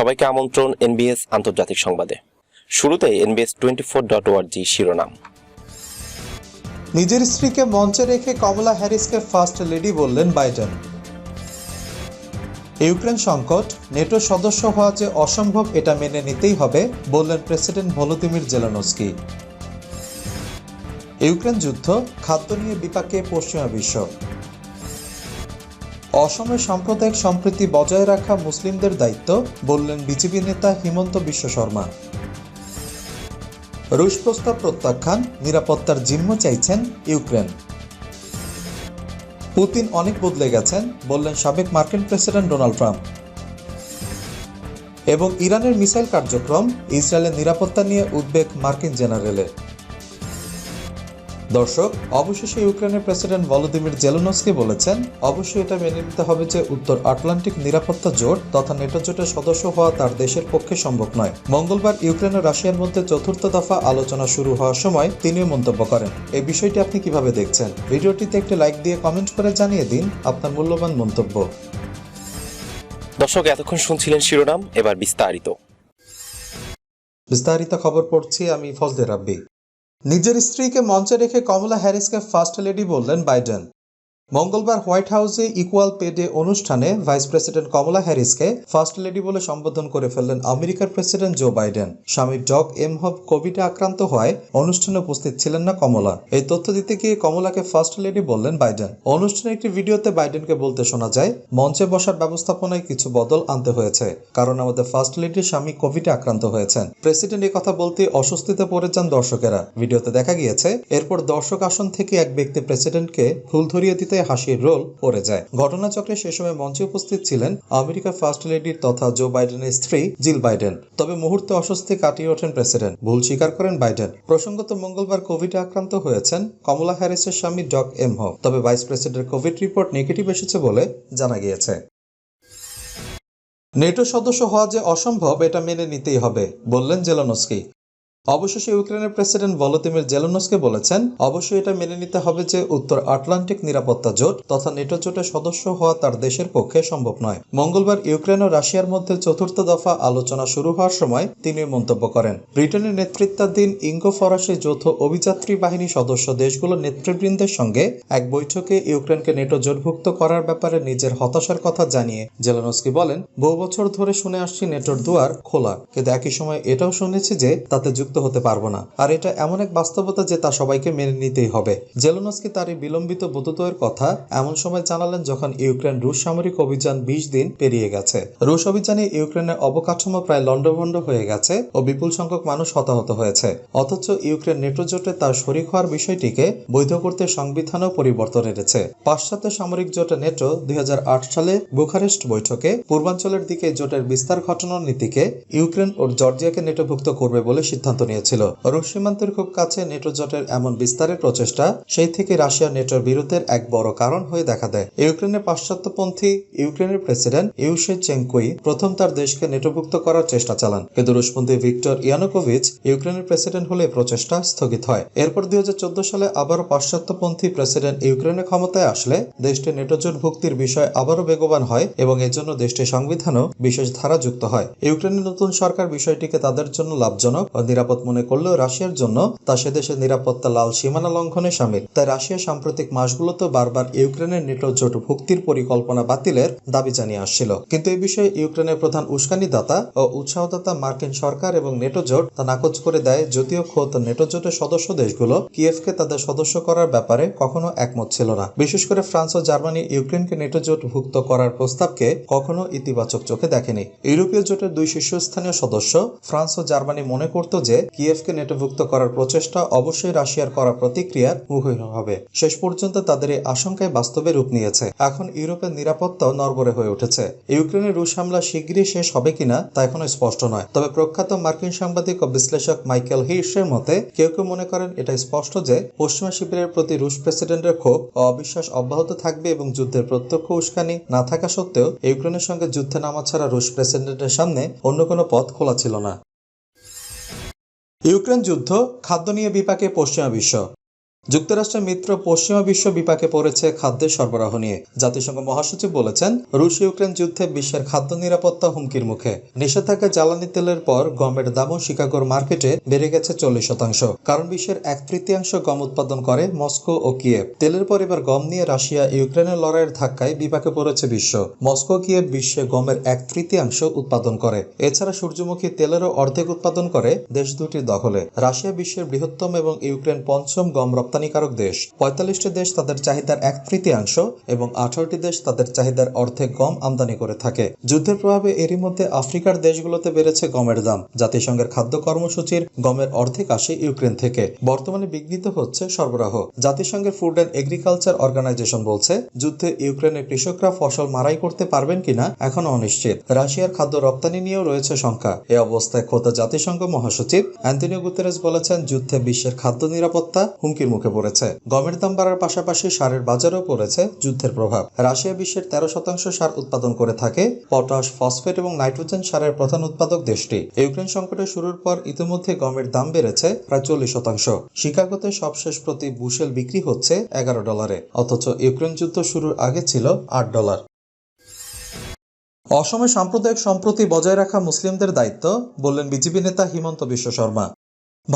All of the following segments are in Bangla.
সবাইকে আমন্ত্রণ এনবিএস আন্তর্জাতিক সংবাদে। শুরুতে এনবিএস টোয়েন্টি ফোর ডট ওয়ার্জি শিরোনাম। নিজের স্ত্রীকে মঞ্চে রেখে কমলা হ্যারিসকে ফার্স্ট লেডি বললেন বাইডেন। ইউক্রেন সংকট, নেটো সদস্য হওয়া যে অসম্ভব এটা মেনে নিতেই হবে, বললেন প্রেসিডেন্ট ভলোদিমির জেলানস্কি। ইউক্রেন যুদ্ধ, খাদ্য নিয়ে বিপাকে পশ্চিমা বিশ্ব। অসমের সাম্প্রদায়িক সম্প্রীতি বজায় রাখা মুসলিমদের দায়িত্ব, বললেন বিজেপি নেতা হিমন্ত বিশ্ব শর্মা। রুশ প্রস্তাব প্রত্যাখ্যান, নিরাপত্তার জিম্ম চাইছেন ইউক্রেন। পুতিন অনেক বদলে গেছেন, বললেন সাবেক মার্কিন প্রেসিডেন্ট ডোনাল্ড ট্রাম্প। এবং ইরানের মিসাইল কার্যক্রম, ইসরায়েলের নিরাপত্তা নিয়ে উদ্বেগ মার্কিন জেনারেলের। দর্শক অবশেষে ইউক্রেনের প্রেসিডেন্ট ভলোদিমির জেলোনস্কি বলেছেন অবশ্যই এটা মেনে নিতে হবে যে উত্তর আটলান্টিক নিরাপত্তা জোট তথা নেটো জোটের সদস্য হওয়া তার দেশের পক্ষে সম্ভব নয়। মঙ্গলবার ইউক্রেন ও রাশিয়ার মধ্যে চতুর্থ দফা আলোচনা শুরু হওয়ার সময় তিনিও মন্তব্য করেন। এই বিষয়টি আপনি কীভাবে দেখছেন? ভিডিওটিতে একটি লাইক দিয়ে কমেন্ট করে জানিয়ে দিন আপনার মূল্যবান মন্তব্য। দর্শক এতক্ষণ শুনছিলেন শিরোনাম এবার বিস্তারিত। বিস্তারিত খবর পড়ছি আমি ফজলে রাব্বি। নিজের স্ত্রীকে মঞ্চে রেখে কমলা হ্যারিসকে ফার্স্ট লেডি বললেন বাইডেন। মঙ্গলবার হোয়াইট হাউসে ইকুয়াল পে ডে অনুষ্ঠানে ভাইস প্রেসিডেন্ট কমলা হ্যারিসকে ফার্স্ট লেডি বলে সম্বোধন করে ফেললেন আমেরিকার প্রেসিডেন্ট জো বাইডেন। স্বামী ডগ এম হব কোভিডে আক্রান্ত হওয়ায় অনুষ্ঠানে উপস্থিত ছিলেন না কমলা। এই তথ্য দিতে গিয়ে কমলাকে ফার্স্ট লেডি বললেন বাইডেন। অনুষ্ঠানে একটি ভিডিওতে বাইডেনকে বলতে শোনা যায়, মঞ্চে বসার ব্যবস্থাপনায় কিছু বদল আনতে হয়েছে, কারণ আমাদের ফার্স্ট লেডির স্বামী কোভিডে আক্রান্ত হয়েছেন। প্রেসিডেন্ট এই কথা বলতে অস্বস্তিতে পড়ে যান দর্শকেরা। ভিডিওতে দেখা গিয়েছে, এরপর দর্শক আসন থেকে এক ব্যক্তি প্রেসিডেন্টকে ফুল ধরিয়ে দিতে হাসির রোল পড়ে যায়। ঘটনাচক্রে সে সময় মঞ্চে উপস্থিত ছিলেন আমেরিকার ফার্স্ট লেডির তথা জো বাইডেনের স্ত্রী জিল বাইডেন। তবে মুহূর্তে অস্বস্তি কাটিয়ে ওঠেন প্রেসিডেন্ট। ভুল স্বীকার করেন বাইডেন। প্রসঙ্গত মঙ্গলবার কোভিডে আক্রান্ত হয়েছেন কমলা হ্যারিসের স্বামী ডক এম হ তবে ভাইস প্রেসিডেন্টের কোভিড রিপোর্ট নেগেটিভ এসেছে বলে জানা গিয়েছে। নেটো সদস্য হওয়া যে অসম্ভব, এটা মেনে নিতেই হবে, বললেন জেলনস্কি। অবশেষে ইউক্রেনের প্রেসিডেন্ট ভলোদিমির জেলনস্কে বলেছেন, অবশ্যই এটা মেনে নিতে হবে যে উত্তর আটলান্টিক নিরাপত্তা জোট তথা নেটো জোটের সদস্য হওয়া তার দেশের পক্ষে সম্ভব নয়। মঙ্গলবার ইউক্রেন ও রাশিয়ার মধ্যে চতুর্থ দফা আলোচনা শুরু হওয়ার সময় তিনি মন্তব্য করেন, ব্রিটেনের নেতৃত্বাধীন ইঙ্গো ফরাসি যৌথ অভিযাত্রী বাহিনী সদস্য দেশগুলোর নেতৃবৃন্দের সঙ্গে এক বৈঠকে ইউক্রেনকে নেটো জোটভুক্ত করার ব্যাপারে নিজের হতাশার কথা জানিয়ে জেলানস্কি বলেন, বহু বছর ধরে শুনে আসছি নেটোর দুয়ার খোলা, কিন্তু একই সময় এটাও শুনেছি যে তাতে যুক্ত হতে পারব না। আর এটা এমন এক বাস্তবতা যে তা সবাইকে মেনে নিতেই হবে। জেলোনস্কি তার এই বিলম্বিত বোধোদয়ের কথা এমন সময় জানালেন যখন ইউক্রেন রুশ সামরিক অভিযান বিশ দিন পেরিয়ে গেছে। রুশ অভিযানে ইউক্রেনের অবকাঠামো প্রায় লন্ডভন্ড হয়ে গেছে ও বিপুল সংখ্যক মানুষ হতাহত হয়েছে। অথচ ইউক্রেন নেটো জোটে তার শরিক হওয়ার বিষয়টিকে বৈধ করতে সংবিধানও পরিবর্তন এনেছে। পাশ্চাত্য সামরিক জোটে নেটো দুই হাজার আট সালে বুখারেস্ট বৈঠকে পূর্বাঞ্চলের দিকে জোটের বিস্তার ঘটানোর নীতিকে ইউক্রেন ও জর্জিয়াকে নেটোভুক্ত করবে বলে সিদ্ধান্ত নিয়েছিল। রুশ সীমান্তের খুব কাছে নেটো জোটের এমন বিস্তারের প্রচেষ্টা, সেই থেকে রাশিয়া নেটোর বিরুদ্ধের এক বড় কারণ হয়ে দেখা দেয়। ইউক্রেনের পাশ্চাত্যপন্থী ইউক্রেনের প্রেসিডেন্ট ইউসে চেঙ্কুই প্রথম তার দেশকে নেটোভুক্ত করার চেষ্টা চালান। কিন্তু রুশপন্থী ভিক্টর ইয়ানুকোভিচ ইউক্রেনের প্রেসিডেন্ট হলে প্রচেষ্টা স্থগিত হয়। এরপর দুই হাজার চোদ্দ সালে আবারও পাশ্চাত্যপন্থী প্রেসিডেন্ট ইউক্রেনের ক্ষমতায় আসলে দেশটি নেটো জোট ভুক্তির বিষয় আবারও বেগবান হয় এবং এজন্য দেশটির সংবিধানও বিশেষ ধারা যুক্ত হয়। ইউক্রেনের নতুন সরকার বিষয়টিকে তাদের জন্য লাভজনক ও নিরাপদ মনে করলেও রাশিয়ার জন্য তা সে দেশের নিরাপত্তা লাল সীমানা লঙ্ঘনে সামিল। তাই রাশিয়া সাম্প্রতিক মাসগুলোতে বারবার ইউক্রেনের নেটো জোট ভুক্তির পরিকল্পনা বাতিলের দাবি জানিয়ে আসছিল। কিন্তু এই বিষয়ে ইউক্রেনের প্রধান উস্কানিদাতা ও উৎসাহদাতা মার্কিন সরকার এবং নেটো জোট তা নাকচ করে দেয় যদিও খোদ নেটো জোটের সদস্য দেশগুলো কিয়েভকে তাদের সদস্য করার ব্যাপারে কখনো একমত ছিল না। বিশেষ করে ফ্রান্স ও জার্মানি ইউক্রেনকে নেটো জোট ভুক্ত করার প্রস্তাবকে কখনো ইতিবাচক চোখে দেখেনি। ইউরোপীয় জোটের দুই শীর্ষস্থানীয় সদস্য ফ্রান্স ও জার্মানি মনে করত যে কিয়েভকে নেটোভুক্ত করার প্রচেষ্টা অবশ্যই রাশিয়ার করা প্রতিক্রিয়ার মুখী হবে। শেষ পর্যন্ত তাদের এই আশঙ্কায় বাস্তবে রূপ নিয়েছে। এখন ইউরোপের নিরাপত্তাও নরবরে হয়ে উঠেছে। ইউক্রেনের রুশ হামলা শিগগিরই শেষ হবে কিনা তা এখনও স্পষ্ট নয়। তবে প্রখ্যাত মার্কিন সাংবাদিক ও বিশ্লেষক মাইকেল হির্সের মতে, কেউ কেউ মনে করেন এটা স্পষ্ট যে, পশ্চিমা শিবিরের প্রতি রুশ প্রেসিডেন্টের ক্ষোভ ও অবিশ্বাস অব্যাহত থাকবে এবং যুদ্ধের প্রত্যক্ষ উস্কানি না থাকা সত্ত্বেও ইউক্রেনের সঙ্গে যুদ্ধে নামা ছাড়া রুশ প্রেসিডেন্টের সামনে অন্য কোনো পথ খোলা ছিল না। ইউক্রেন যুদ্ধ খাদ্য নিয়ে বিপাকে পশ্চিমা বিশ্ব। যুক্তরাষ্ট্রের মিত্র পশ্চিমা বিশ্ব বিপাকে পড়েছে খাদ্যের সরবরাহ নিয়ে। জাতিসংঘ মহাসচিব বলেছেন রুশ ইউক্রেন যুদ্ধে বিশ্বের খাদ্য নিরাপত্তা হুমকির মুখে। নিষেধাজ্ঞা জ্বালানি তেলের পর গমের দামও শিকাগোর মার্কেটে বেড়ে গেছে চল্লিশ শতাংশ। কারণ বিশ্বের এক তৃতীয়াংশ গম উৎপাদন করে মস্কো ও কিয়েভ। তেলের পর এবার গম নিয়ে রাশিয়া, ইউক্রেনের লড়াইয়ের ধাক্কায় বিপাকে পড়েছে বিশ্ব। মস্কো কিয়েভ বিশ্বে গমের এক তৃতীয়াংশ উৎপাদন করে। এছাড়া সূর্যমুখী তেলেরও অর্ধেক উৎপাদন করে দেশ দুটির দখলে। রাশিয়া বিশ্বের বৃহত্তম এবং ইউক্রেন পঞ্চম গম রপ্তানিকারক দেশ। পঁয়তাল্লিশটি দেশ তাদের চাহিদার এক তৃতীয়াংশ এবং আঠারোটি দেশ তাদের চাহিদার অর্ধেক গম আমদানি করে থাকে। যুদ্ধের প্রভাবে এরই মধ্যে আফ্রিকার দেশগুলোতে বেড়েছে গমের দাম। জাতিসংঘের খাদ্য কর্মসূচির গমের অর্ধেক আসে ইউক্রেন থেকে। বর্তমানে বিঘ্নিত হচ্ছে সরবরাহ। জাতিসংঘের ফুড অ্যান্ড এগ্রিকালচার অর্গানাইজেশন বলছে, যুদ্ধে ইউক্রেনের কৃষকরা ফসল মারাই করতে পারবেন কিনা এখনও অনিশ্চিত। রাশিয়ার খাদ্য রপ্তানি নিয়েও রয়েছে শঙ্কা। এ অবস্থায় খোদ জাতিসংঘ মহাসচিব অ্যান্টনিও গুতেরেস বলেছেন, যুদ্ধে বিশ্বের খাদ্য নিরাপত্তা হুমকির মুখে। পড়েছে। গমের দাম বাড়ার পাশাপাশি সারের বাজারেও পড়েছে যুদ্ধের প্রভাব। রাশিয়া বিশ্বের তেরো শতাংশ সার উৎপাদন করে থাকে। পটাশ, ফসফেট এবং নাইট্রোজেন সারের প্রধান উৎপাদক দেশটি। ইউক্রেন সংকটের শুরুর পর ইতিমধ্যে গমের দাম বেড়েছে প্রায় চল্লিশ শতাংশ। শিকাগোতে সবশেষ প্রতি বুশেল বিক্রি হচ্ছে এগারো ডলারে। অথচ ইউক্রেন যুদ্ধ শুরুর আগে ছিল আট ডলার। অসমে সাম্প্রদায়িক সম্প্রতি বজায় রাখা মুসলিমদের দায়িত্ব, বললেন বিজেপি নেতা হিমন্ত বিশ্ব শর্মা।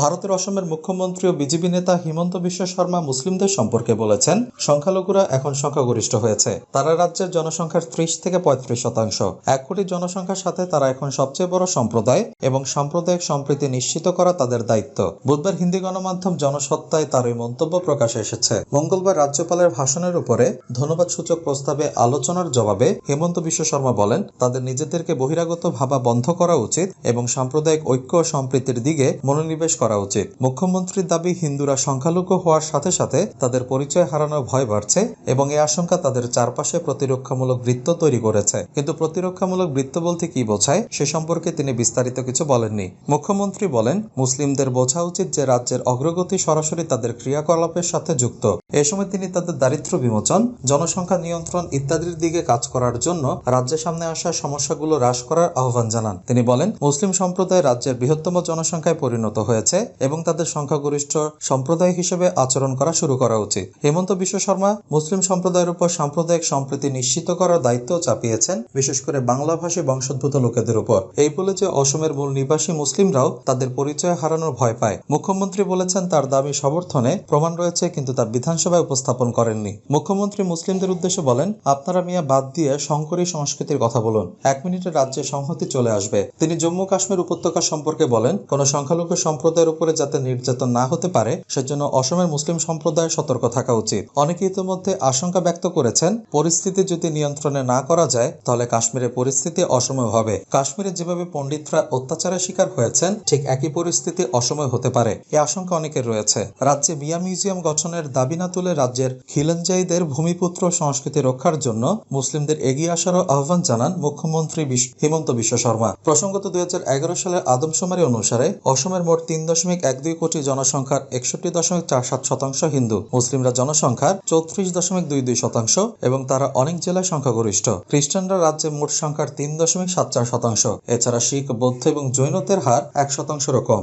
ভারতের অসমের মুখ্যমন্ত্রী ও বিজেপি নেতা হিমন্ত বিশ্ব শর্মা মুসলিমদের সম্পর্কে বলেছেন, সংখ্যালঘুরা এখন সংখ্যাগরিষ্ঠ হয়েছে। তারা রাজ্যের জনসংখ্যার ত্রিশ থেকে পঁয়ত্রিশ শতাংশ। এক কোটি জনসংখ্যার সাথে তারা এখন সবচেয়ে বড় সম্প্রদায় এবং সাম্প্রদায়িক সম্প্রীতি নিশ্চিত করা তাদের দায়িত্ব। বুধবার হিন্দি গণমাধ্যম জনসত্তায় তার এই মন্তব্য প্রকাশে এসেছে। মঙ্গলবার রাজ্যপালের ভাষণের উপরে ধন্যবাদ সূচক প্রস্তাবে আলোচনার জবাবে হেমন্ত বিশ্ব শর্মা বলেন, তাদের নিজেদেরকে বহিরাগত ভাবা বন্ধ করা উচিত এবং সাম্প্রদায়িক ঐক্য সম্প্রীতির দিকে মনোনিবেশ করা উচিত। মুখ্যমন্ত্রীর দাবি, হিন্দুরা সংখ্যালঘু হওয়ার সাথে সাথে তাদের পরিচয় হারানোর ভয় বাড়ছে এবং এই আশঙ্কা তাদের চারপাশে প্রতিরক্ষামূলক বৃত্ত তৈরি করেছে। কিন্তু প্রতিরক্ষামূলক বৃত্ত বলতে কি বোঝায়, সে সম্পর্কে তিনি বিস্তারিত কিছু বলেননি। মুখ্যমন্ত্রী বলেন, মুসলিমদের বোঝা উচিত যে রাজ্যের অগ্রগতি সরাসরি তাদের ক্রিয়াকলাপের সাথে যুক্ত। এ সময় তিনি তাদের দারিদ্র বিমোচন, জনসংখ্যা নিয়ন্ত্রণ ইত্যাদির দিকে কাজ করার জন্য রাজ্যের সামনে আসা সমস্যাগুলো হ্রাস করার আহ্বান জানান। তিনি বলেন, মুসলিম সম্প্রদায় রাজ্যের বৃহত্তম জনসংখ্যায় পরিণত হয়েছে। এবং তাদের সংখ্যাগরিষ্ঠ সম্প্রদায় হিসেবে আচরণ করা শুরু করা উচিত। হেমন্ত বিশ্ব শর্মা মুসলিম সম্প্রদায়ের উপর সাম্প্রদায়িক সম্প্রীতি নিশ্চিত করার দায়িত্ব চাপিয়েছেন, বিশেষ করে বাংলাভাষী বংশোদ্ভূত লোকেদের উপর। এই বলে যে অসমের মূল নিবাসী মুসলিমরাও তাদের পরিচয় হারানোর ভয় পায়। মুখ্যমন্ত্রী বলেছেন তার দাবি সমর্থনে প্রমাণ রয়েছে, কিন্তু তা বিধানসভায় উপস্থাপন করেননি। মুখ্যমন্ত্রী মুসলিমদের উদ্দেশ্যে বলেন, আপনারা মিয়া বাদ দিয়ে শঙ্করী সংস্কৃতির কথা বলুন। এক মিনিটে রাজ্যে সংহতি চলে আসবে। তিনি জম্মু কাশ্মীর উপত্যকা সম্পর্কে বলেন, কোন সংখ্যালঘু সম্প্রদায়ের উপরে যাতে নির্যাতন না হতে পারে, সেজন্য অসমের মুসলিম সম্প্রদায় সতর্ক থাকা উচিত। অনেকে ইতিমধ্যে আশঙ্কা ব্যক্ত করেছেন, পরিস্থিতি যদি নিয়ন্ত্রণে না করা যায়, তাহলে কাশ্মীরের পরিস্থিতি অসময় হবে। কাশ্মীরে যেভাবে পণ্ডিতরা অত্যাচারের শিকার হয়েছেন, ঠিক একই পরিস্থিতি অসময় হতে পারে। এই আশঙ্কা অনেকের রয়েছে। রাজ্যে মিয়া মিউজিয়াম গঠনের দাবি না তুলে রাজ্যের খিলঞ্জাইদের ভূমিপুত্র সংস্কৃতি রক্ষার জন্য মুসলিমদের এগিয়ে আসারও আহ্বান জানান মুখ্যমন্ত্রী হিমন্ত বিশ্ব শর্মা। প্রসঙ্গত দুই হাজার এগারো সালের আদমশুমারি অনুসারে অসমের মোট তিন দশমিক এক দুই কোটি জনসংখ্যার একষট্টি দশমিক চার সাত শতাংশ হিন্দু। মুসলিমরা জনসংখ্যার চৌত্রিশ দশমিক দুই দুই শতাংশ এবং তারা অনেক জেলায় সংখ্যাগরিষ্ঠ। খ্রিস্টানরা রাজ্যে মোট সংখ্যার তিন দশমিক সাত চার শতাংশ। এছাড়া শিখ, বৌদ্ধ এবং জৈনদের হার এক শতাংশ রকম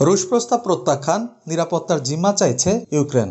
রুশ প্রস্তাব প্রত্যাখ্যান, নিরাপত্তার জিম্মা চাইছে ইউক্রেন।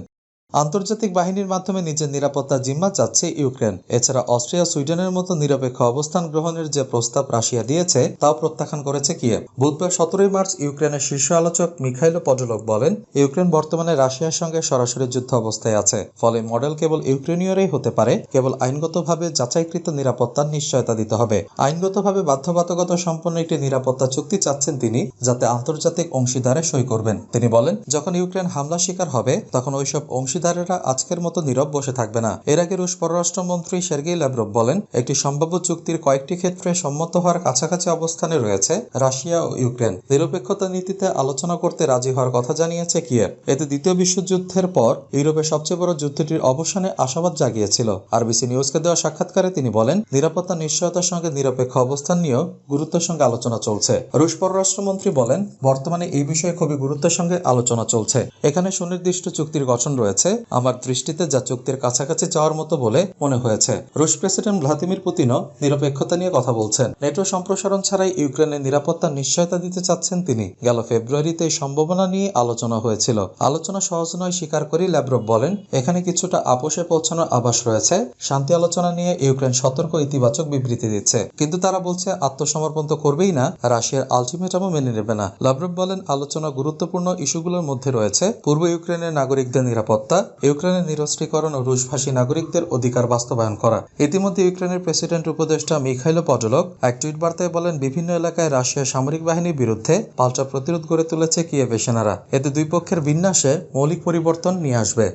আন্তর্জাতিক বাহিনীর মাধ্যমে নিজের নিরাপত্তা জিম্মা চাচ্ছে ইউক্রেন। এছাড়া অস্ট্রিয়া সুইডেনের মতো নিরপেক্ষ অবস্থান গ্রহণের যে প্রস্তাব রাশিয়া দিয়েছে, তাও প্রত্যাখ্যান করেছে কিয়েভ। বুধবার সতেরোই মার্চ ইউক্রেনের শীর্ষ আলোচক মিখাইলো পজলক বলেন, ইউক্রেন বর্তমানে রাশিয়ার সঙ্গে সরাসরি যুদ্ধ অবস্থায় আছে। ফলে মডেল কেবল ইউক্রেনীয়রাই হতে পারে, কেবল আইনগতভাবে যাচাইকৃত নিরাপত্তার নিশ্চয়তা দিতে হবে। আইনগতভাবে বাধ্যবাধকত সম্পন্ন একটি নিরাপত্তা চুক্তি চাচ্ছেন তিনি, যাতে আন্তর্জাতিক অংশীদারে সই করবেন। তিনি বলেন, যখন ইউক্রেন হামলা শিকার হবে, তখন ওইসব অংশীদারেরা আজকের মতো নীরব বসে থাকবে না। এর আগে রুশ পররাষ্ট্রমন্ত্রী সের্গেই ল্যাভরভ বলেন, একটি সম্ভাব্য চুক্তির কয়েকটি ক্ষেত্রে সম্মত হওয়ার কাছাকাছি অবস্থানে রয়েছে রাশিয়া ও ইউক্রেন। নিরপেক্ষতা নীতিতে আলোচনা করতে রাজি হওয়ার কথা জানিয়েছে কিয়েভ। এতে দ্বিতীয় বিশ্বযুদ্ধের পর ইউরোপের সবচেয়ে বড় যুদ্ধটির অবসানে আশাবাদ জাগিয়েছিল। আরবিসি নিউজকে দেওয়া সাক্ষাৎকারে তিনি বলেন, নিরাপত্তা নিশ্চয়তার সঙ্গে নিরপেক্ষ অবস্থান নিয়েও গুরুত্বের সঙ্গে আলোচনা চলছে। রুশ পররাষ্ট্রমন্ত্রী বলেন, বর্তমানে এই বিষয়ে খুবই গুরুত্বের সঙ্গে আলোচনা চলছে। এখানে সুনির্দিষ্ট চুক্তির গঠন রয়েছে। আমার দৃষ্টিতে যা চুক্তির কাছাকাছি যাওয়ার মতো বলে মনে হয়েছে। রুশ প্রেসিডেন্ট ভ্লাদিমির পুতিনও নিরপেক্ষতা নিয়ে কথা বলছেন। নেটো সম্প্রসারণ ছাড়াই ইউক্রেনের নিরাপত্তার নিশ্চয়তা দিতে চাচ্ছেন তিনি। গেল ফেব্রুয়ারিতে এই সম্ভাবনা নিয়ে আলোচনা হয়েছিল। আলোচনা সহজ নয় স্বীকার করেই ল্যাব্রভ বলেন, এখানে কিছুটা আপোষে পৌঁছানোর আভাস রয়েছে। শান্তি আলোচনা নিয়ে ইউক্রেন সতর্ক ইতিবাচক বিবৃতি দিচ্ছে। কিন্তু তারা বলছে, আত্মসমর্পণ তো করবেই না। রাশিয়ার আলটিমেটামও মেনে নেবে না। লাভরভ বলেন, আলোচনা গুরুত্বপূর্ণ ইস্যুগুলোর মধ্যে রয়েছে। পূর্ব ইউক্রেনের নাগরিকদের নিরাপত্তা ইউক্রেনের নিরস্ত্রীকরণ ও রুশভাষী নাগরিকদের অধিকার বাস্তবায়ন করা। ইতিমধ্যে ইউক্রেনের প্রেসিডেন্ট উপদেষ্টা মিখাইলো পটলক এক টুইট বার্তায় বলেন, বিভিন্ন এলাকায় রাশিয়ার সামরিক বাহিনীর বিরুদ্ধে পাল্টা প্রতিরোধ গড়ে তুলেছে কিয়েভের সেনারা। এতে দুই পক্ষের বিন্যাসে মৌলিক পরিবর্তন নিয়ে আসবে।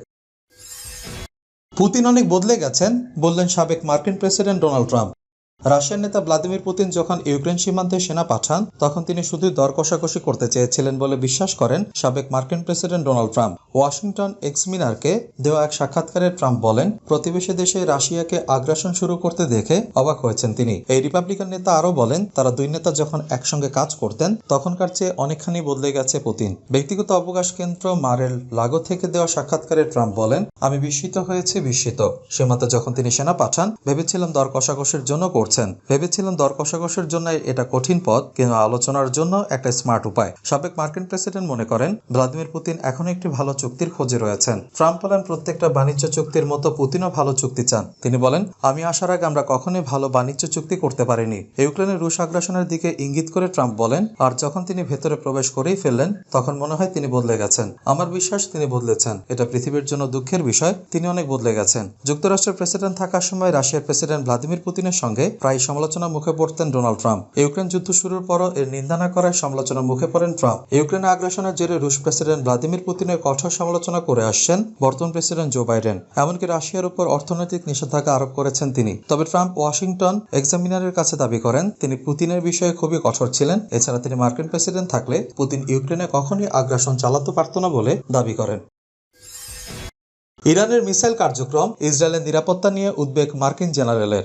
পুতিন অনেক বদলে গেছেন, বললেন সাবেক মার্কিন প্রেসিডেন্ট ডোনাল্ড ট্রাম্প। রাশিয়ার নেতা ভ্লাদিমির পুতিন যখন ইউক্রেন সীমান্তে সেনা পাঠান, তখন তিনি শুধুই দর কষাকষি করতে চেয়েছিলেন বলে বিশ্বাস করেন সাবেক মার্কিন প্রেসিডেন্ট ডোনাল্ড ট্রাম্প। ওয়াশিংটন এক্সমিনারকে দেওয়া এক সাক্ষাৎকারে ট্রাম্প বলেন, প্রতিবেশী দেশে রাশিয়াকে আগ্রাসন শুরু করতে দেখে অবাক হয়েছেন তিনি। এই রিপাবলিকান নেতা আরও বলেন, তারা দুই নেতা যখন একসঙ্গে কাজ করতেন, তখনকার চেয়ে অনেকখানি বদলে গেছে পুতিন। ব্যক্তিগত অবকাশ কেন্দ্র মারেল লাগো থেকে দেওয়া সাক্ষাৎকারে ট্রাম্প বলেন, আমি বিস্মিত হয়েছি, বিস্মিত। সীমান্তে যখন তিনি সেনা পাঠান, ভেবেছিলাম দর কষাকষির জন্য করছেন। ভেবেছিলাম দর কষাকষির জন্য এটা কঠিন পথ, কিন্তু আলোচনার জন্য একটা স্মার্ট উপায়। সাবেক মার্কিন প্রেসিডেন্ট মনে করেন, ভ্লাদিমির পুতিন এখনও একটি ভালো চুক্তির খোঁজে রয়েছেন। ট্রাম্প বলেন, প্রত্যেকটা বাণিজ্য চুক্তির মতো পুতিনও ভালো চুক্তি চান। তিনি বলেন, আমি আসার আগে আমরা কখনোই ভালো বাণিজ্য চুক্তি করতে পারিনি। ইউক্রেনের রুশ আগ্রাসনের দিকে ইঙ্গিত করে ট্রাম্প বলেন, আর যখন তিনি ভেতরে প্রবেশ করেই ফেললেন, তখন মনে হয় তিনি বদলে গেছেন। আমার বিশ্বাস, তিনি বদলেছেন। এটা পৃথিবীর জন্য দুঃখের বিষয়, তিনি অনেক বদলে গেছেন। যুক্তরাষ্ট্রের প্রেসিডেন্ট থাকার সময় রাশিয়ার প্রেসিডেন্ট ভ্লাদিমির পুতিনের সঙ্গে প্রায় সমালোচনার মুখে পড়তেন ডোনাল্ড ট্রাম্প। ইউক্রেন যুদ্ধ শুরুর পরও এর নিন্দা না করায় সমালোচনার মুখে পড়েন ট্রাম্প। ইউক্রেনে আগ্রাসনের জেরে রুশ প্রেসিডেন্ট ভ্লাদিমির পুতিনের কঠোর সমালোচনা করে আসছেন বর্তমান প্রেসিডেন্ট জো বাইডেন। এমনকি রাশিয়ার উপর অর্থনৈতিক নিষেধাজ্ঞা আরোপ করেছেন তিনি। তবে ট্রাম্প ওয়াশিংটন এক্সামিনারের কাছে দাবি করেন, তিনি পুতিনের বিষয়ে খুবই কঠোর ছিলেন। এছাড়া তিনি মার্কিন প্রেসিডেন্ট থাকলে পুতিন ইউক্রেনে কখনই আগ্রাসন চালাতে পারত না বলে দাবি করেন। ইরানের মিসাইল কার্যক্রম, ইসরায়েলের নিরাপত্তা নিয়ে উদ্বেগ মার্কিন জেনারেলের।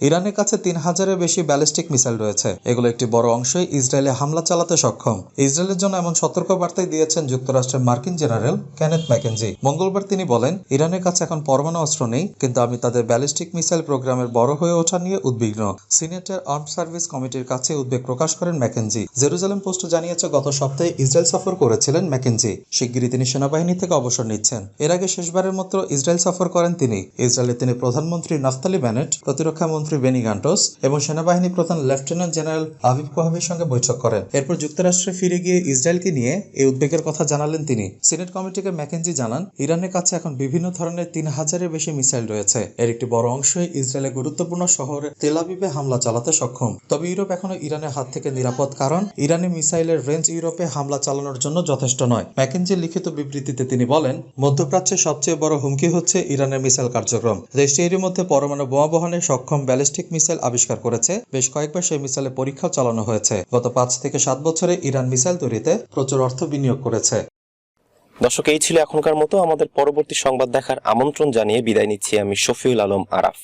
ইরানের কাছে তিন হাজারের বেশি ব্যালিস্টিক মিসাইল রয়েছে। এগুলো একটি বড় অংশই ইসরায়েলে হামলা চালাতে সক্ষম। ইসরায়েলের জন্য এমন সতর্ক বার্তাই দিয়েছেন যুক্তরাষ্ট্রের মার্কিন জেনারেল কেনেথ ম্যাকেনজি। মঙ্গলবার তিনি বলেন, ইরানের কাছে এখন পরমাণু অস্ত্র নেই, কিন্তু আমি তাদের ব্যালিস্টিক মিসাইল প্রোগ্রামের বড় হয়ে ওঠা নিয়ে উদ্বিগ্ন। সিনেটের আর্ম সার্ভিস কমিটির কাছে উদ্বেগ প্রকাশ করেন ম্যাকেনজি। জেরুজালেম পোস্ট জানিয়েছে, গত সপ্তাহে ইসরায়েল সফর করেছিলেন ম্যাকেনজি। শিগগিরই তিনি সেনাবাহিনী থেকে অবসর নিচ্ছেন। এর আগে শেষবারের মতো ইসরায়েল সফর করেন তিনি। ইসরায়েলে তিনি প্রধানমন্ত্রী নাফতালি ব্যানেট প্রতিরক্ষা মন্ত্রী বেনি গান্টোস এবং সেনাবাহিনী প্রধান লেফটেন্যান্ট জেনারেল আবিব কোহাবের সঙ্গে বৈঠক করেন। এরপর যুক্তরাষ্ট্রে ফিরে গিয়ে ইসরায়েলকে নিয়ে এই উদ্বেগের কথা জানালেন তিনি। সিনেট কমিটিকে ম্যাকেনজি জানান, ইরানের কাছে এখন বিভিন্ন ধরনের তিন হাজারের বেশি মিসাইল রয়েছে। এর একটি বড় অংশই ইসরায়েলের গুরুত্বপূর্ণ শহরে তেলাবিবে হামলা চালাতে সক্ষম। তবে ইউরোপ এখনও ইরানের হাত থেকে নিরাপদ, কারণ ইরানি মিসাইলের রেঞ্জ ইউরোপে হামলা চালানোর জন্য যথেষ্ট নয়। ম্যাকেনজির লিখিত বিবৃতিতে তিনি বলেন, মধ্যপ্রাচ্যের সবচেয়ে বড় হুমকি হচ্ছে ইরানের মিসাইল কার্যক্রম। দেশটি এরই মধ্যে পরমাণু বোমা বহনে সক্ষম ব্যালিস্টিক মিসাইল আবিষ্কার করেছে। বেশ কয়েকবার সেই মিসাইলের পরীক্ষা চালানো হয়েছে। গত পাঁচ থেকে সাত বছরে ইরান মিসাইল তৈরিতে প্রচুর অর্থ বিনিয়োগ করেছে। দর্শক, এই ছিল এখনকার মতো। আমাদের পরবর্তী সংবাদ দেখার আমন্ত্রণ জানিয়ে বিদায় নিচ্ছি আমি শফিউল আলম আরাফ।